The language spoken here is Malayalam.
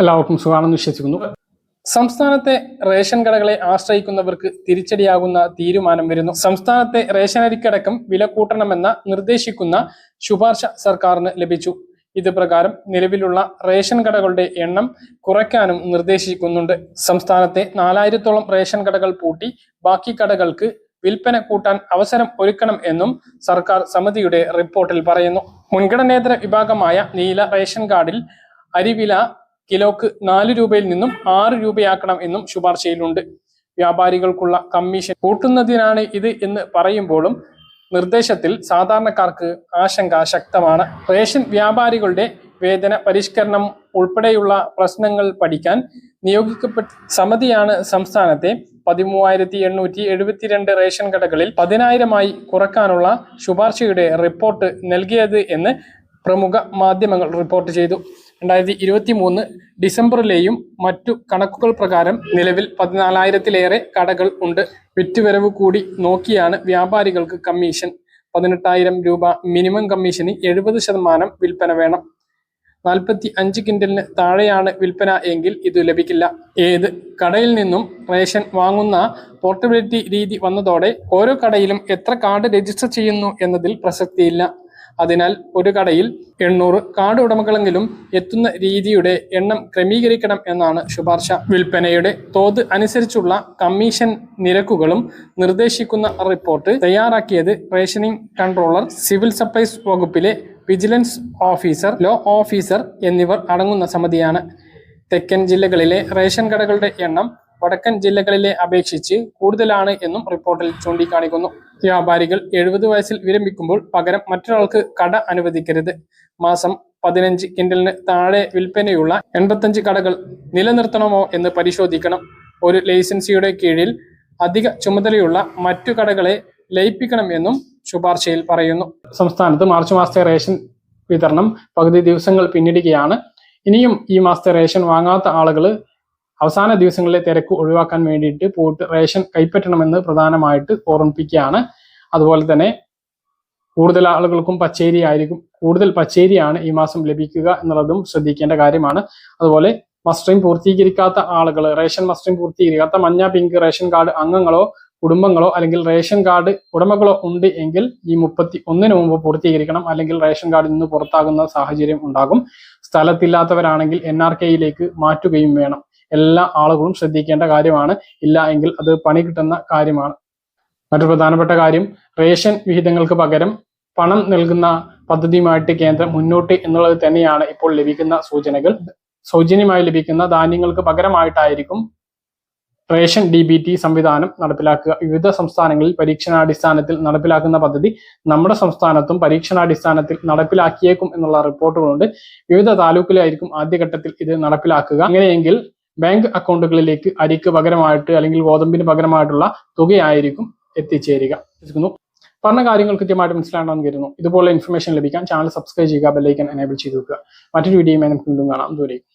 എല്ലാവർക്കും സുഖാണെന്ന് വിശ്വസിക്കുന്നു. സംസ്ഥാനത്തെ റേഷൻ കടകളെ ആശ്രയിക്കുന്നവർക്ക് തിരിച്ചടിയാകുന്ന തീരുമാനം വരുന്നു. സംസ്ഥാനത്തെ റേഷൻ അരിക്കടക്കം വില കൂട്ടണമെന്ന നിർദ്ദേശിക്കുന്ന ശുപാർശ സർക്കാരിന് ലഭിച്ചു. ഇത് പ്രകാരം നിലവിലുള്ള റേഷൻ കടകളുടെ എണ്ണം കുറയ്ക്കാനും നിർദ്ദേശിക്കുന്നുണ്ട്. സംസ്ഥാനത്തെ നാലായിരത്തോളം റേഷൻ കടകൾ പൂട്ടി ബാക്കി കടകൾക്ക് വിൽപ്പന കൂട്ടാൻ അവസരം ഒരുക്കണം എന്നും സർക്കാർ സമിതിയുടെ റിപ്പോർട്ടിൽ പറയുന്നു. മുൻഗണനേതര വിഭാഗമായ നീല റേഷൻ കാർഡിൽ അരിവില കിലോക്ക് നാല് രൂപയിൽ നിന്നും ആറ് രൂപയാക്കണം എന്നും ശുപാർശയിലുണ്ട്. വ്യാപാരികൾക്കുള്ള കമ്മീഷൻ കൂട്ടുന്നതിനാണ് ഇത് എന്ന് പറയുമ്പോഴും നിർദ്ദേശത്തിൽ സാധാരണക്കാർക്ക് ആശങ്ക ശക്തമാണ്. റേഷൻ വ്യാപാരികളുടെ വേതന പരിഷ്കരണം ഉൾപ്പെടെയുള്ള പ്രശ്നങ്ങൾ പഠിക്കാൻ നിയോഗിക്കപ്പെട്ട സമിതിയാണ് സംസ്ഥാനത്തെ പതിമൂവായിരത്തി എണ്ണൂറ്റി എഴുപത്തിരണ്ട് റേഷൻ കടകളിൽ പതിനായിരമായി കുറക്കാനുള്ള ശുപാർശയുടെ റിപ്പോർട്ട് നൽകിയത് എന്ന് പ്രമുഖ മാധ്യമങ്ങൾ റിപ്പോർട്ട് ചെയ്തു. രണ്ടായിരത്തി ഇരുപത്തി മൂന്ന് ഡിസംബറിലെയും മറ്റു കണക്കുകൾ പ്രകാരം നിലവിൽ പതിനാലായിരത്തിലേറെ കടകൾ ഉണ്ട്. വിറ്റുവരവ് കൂടി നോക്കിയാണ് വ്യാപാരികൾക്ക് കമ്മീഷൻ. പതിനെട്ടായിരം രൂപ മിനിമം കമ്മീഷന് എഴുപത് ശതമാനം വിൽപ്പന വേണം. നാൽപ്പത്തി അഞ്ച് കിൻഡലിന് താഴെയാണ് വിൽപ്പന എങ്കിൽ ഇത് ലഭിക്കില്ല. ഏത് കടയിൽ നിന്നും റേഷൻ വാങ്ങുന്ന പോർട്ടബിലിറ്റി രീതി വന്നതോടെ ഓരോ കടയിലും എത്ര കാർഡ് രജിസ്റ്റർ ചെയ്യുന്നു എന്നതിൽ പ്രസക്തിയില്ല. അതിനാൽ ഒരു കടയിൽ എണ്ണൂറ് കാട് ഉടമകളെങ്കിലും എത്തുന്ന രീതിയുടെ എണ്ണം ക്രമീകരിക്കണം എന്നാണ് ശുപാർശ. വിൽപ്പനയുടെ തോത് അനുസരിച്ചുള്ള കമ്മീഷൻ നിരക്കുകളും നിർദ്ദേശിക്കുന്ന റിപ്പോർട്ട് തയ്യാറാക്കിയത് റേഷനിംഗ് കൺട്രോളർ സിവിൽ സപ്ലൈസ് വകുപ്പിലെ വിജിലൻസ് ഓഫീസർ ലോ ഓഫീസർ എന്നിവർ അടങ്ങുന്ന സമിതിയാണ്. തെക്കൻ ജില്ലകളിലെ റേഷൻ കടകളുടെ എണ്ണം വടക്കൻ ജില്ലകളിലെ അപേക്ഷിച്ച് കൂടുതലാണ് എന്നും റിപ്പോർട്ടിൽ ചൂണ്ടിക്കാണിക്കുന്നു. വ്യാപാരികൾ എഴുപത് വയസ്സിൽ വിരമിക്കുമ്പോൾ പകരം മറ്റൊരാൾക്ക് കട അനുവദിക്കരുത്. മാസം പതിനഞ്ച് കിൻഡലിന് താഴെ വിൽപ്പനയുള്ള എൺപത്തഞ്ച് കടകൾ നിലനിർത്തണമോ എന്ന് പരിശോധിക്കണം. ഒരു ലൈസൻസിയുടെ കീഴിൽ അധിക ചുമതലയുള്ള മറ്റു കടകളെ ലയിപ്പിക്കണം എന്നും ശുപാർശയിൽ പറയുന്നു. സംസ്ഥാനത്ത് മാർച്ച് മാസത്തെ റേഷൻ വിതരണം പകുതി ദിവസങ്ങൾ പിന്നിടുകയാണ്. ഇനിയും ഈ മാസത്തെ റേഷൻ വാങ്ങാത്ത ആളുകൾ അവസാന ദിവസങ്ങളിലെ തിരക്ക് ഒഴിവാക്കാൻ വേണ്ടിയിട്ട് പോയിട്ട് റേഷൻ കൈപ്പറ്റണമെന്ന് പ്രധാനമായിട്ട് ഓർമ്മിപ്പിക്കുകയാണ്. അതുപോലെ തന്നെ കൂടുതൽ ആളുകൾക്കും പച്ചേരി ആയിരിക്കും കൂടുതൽ പച്ചേരിയാണ് ഈ മാസം ലഭിക്കുക എന്നുള്ളതും ശ്രദ്ധിക്കേണ്ട കാര്യമാണ്. അതുപോലെ മസ്റ്ററിംഗ് പൂർത്തീകരിക്കാത്ത ആളുകൾ റേഷൻ മസ്റ്ററിംഗ് പൂർത്തീകരിക്കാത്ത മഞ്ഞ പിങ്ക് റേഷൻ കാർഡ് അംഗങ്ങളോ കുടുംബങ്ങളോ അല്ലെങ്കിൽ റേഷൻ കാർഡ് ഉടമകളോ ഉണ്ട് എങ്കിൽ ഈ മുപ്പത്തി ഒന്നിന് മുമ്പ് പൂർത്തീകരിക്കണം. അല്ലെങ്കിൽ റേഷൻ കാർഡിൽ നിന്ന് പുറത്താകുന്ന സാഹചര്യം ഉണ്ടാകും. സ്ഥലത്തില്ലാത്തവരാണെങ്കിൽ എൻ ആർ കെയിലേക്ക് മാറ്റുകയും വേണം. എല്ലാ ആളുകളും ശ്രദ്ധിക്കേണ്ട കാര്യമാണ്. ഇല്ല എങ്കിൽ അത് പണി കിട്ടുന്ന കാര്യമാണ്. മറ്റൊരു പ്രധാനപ്പെട്ട കാര്യം റേഷൻ വിഹിതങ്ങൾക്ക് പകരം പണം നൽകുന്ന പദ്ധതിയുമായിട്ട് കേന്ദ്രം മുന്നോട്ട് എന്നുള്ളത് തന്നെയാണ് ഇപ്പോൾ ലഭിക്കുന്ന സൂചനകൾ. സൗജന്യമായി ലഭിക്കുന്ന ധാന്യങ്ങൾക്ക് പകരമായിട്ടായിരിക്കും റേഷൻ ഡി ബി ടി സംവിധാനം നടപ്പിലാക്കുക. വിവിധ സംസ്ഥാനങ്ങളിൽ പരീക്ഷണാടിസ്ഥാനത്തിൽ നടപ്പിലാക്കുന്ന പദ്ധതി നമ്മുടെ സംസ്ഥാനത്തും പരീക്ഷണാടിസ്ഥാനത്തിൽ നടപ്പിലാക്കിയേക്കും എന്നുള്ള റിപ്പോർട്ടുകളുണ്ട്. വിവിധ താലൂക്കിലായിരിക്കും ആദ്യഘട്ടത്തിൽ ഇത് നടപ്പിലാക്കുക. അങ്ങനെയെങ്കിൽ ബാങ്ക് അക്കൗണ്ടുകളിലേക്ക് അരിക്ക് പകരമായിട്ട് അല്ലെങ്കിൽ ഗോതമ്പിന് പകരമായിട്ടുള്ള തുകയായിരിക്കും എത്തിച്ചേരുക. പറഞ്ഞ കാര്യങ്ങൾ കൃത്യമായിട്ട് മനസ്സിലാണെന്ന് കരുതുന്നു. ഇതുപോലെ ഇൻഫർമേഷൻ ലഭിക്കാൻ ചാനൽ സബ്സ്ക്രൈബ് ചെയ്യുക ബെല്ലൈക്കൻ എനേബിൾ ചെയ്ത് വെക്കുക. മറ്റൊരു വീഡിയോയുമായി നമുക്ക് വീണ്ടും കാണാം. ദൂരേക്കും